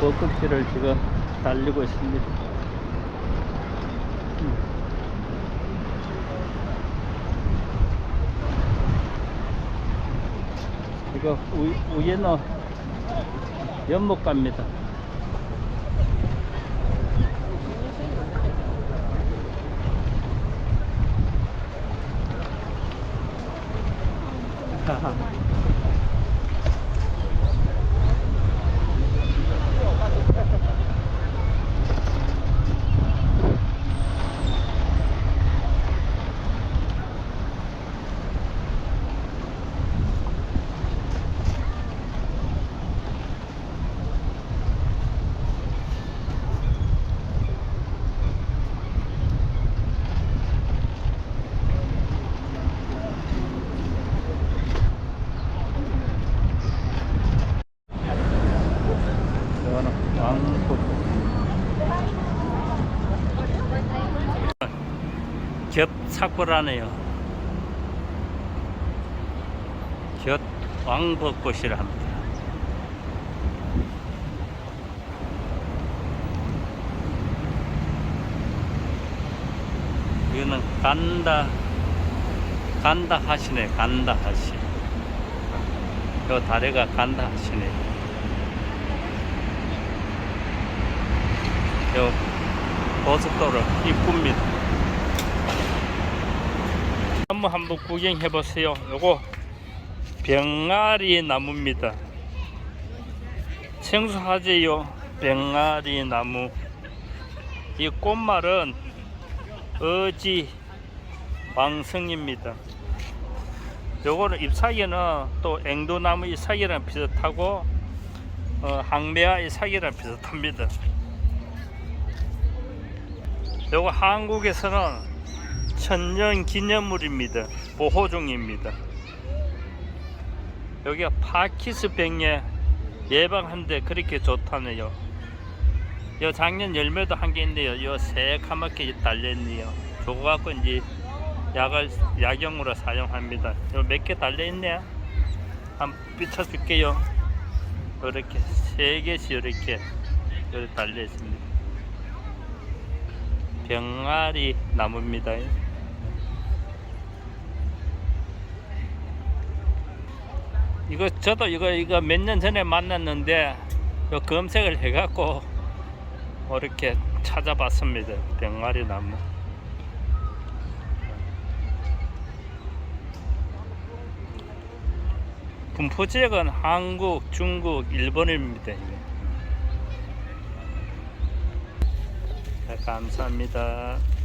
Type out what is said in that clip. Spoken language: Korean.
벚꽃길을 지금 달리고 있습니다. 음. 이거 우, 우에너 연못 갑니다. 이 거는 왕꽃. 겹사과라네요. 겹 왕벚꽃이라 합니다. 이거는 간다 간다 하시네 간다 하시. 요 다리가 간다 하시네. 요 고속도로 이쁩니다. 한번 한번 구경해 보세요. 요거 병아리 나무입니다. 생수하지요. 병아리 나무. 이 꽃말은 어지 왕성입니다. 요거는 잎사귀는 또 앵도나무 잎사귀랑 비슷하고 어, 항매화 잎사귀랑 비슷합니다. 요거 한국에서는 천년 기념물입니다. 보호종입니다. 여기가 파키스병에 예방하는데 그렇게 좋다네요. 요 작년 열매도 한 개 있네요. 요 새카맣게 달려있네요. 저거 갖고 이제 약을 약용으로 사용합니다. 요 몇 개 달려 있네. 한번 비춰줄게요. 이렇게 세 개씩 이렇게 이렇게 달려 있습니다. 병아리 나무입니다. 이거 저도 이거 이거 몇 년 전에 만났는데 요 검색을 해갖고 이렇게 찾아봤습니다. 병아리 나무. 분포 지역은 한국, 중국, 일본입니다. 감사합니다.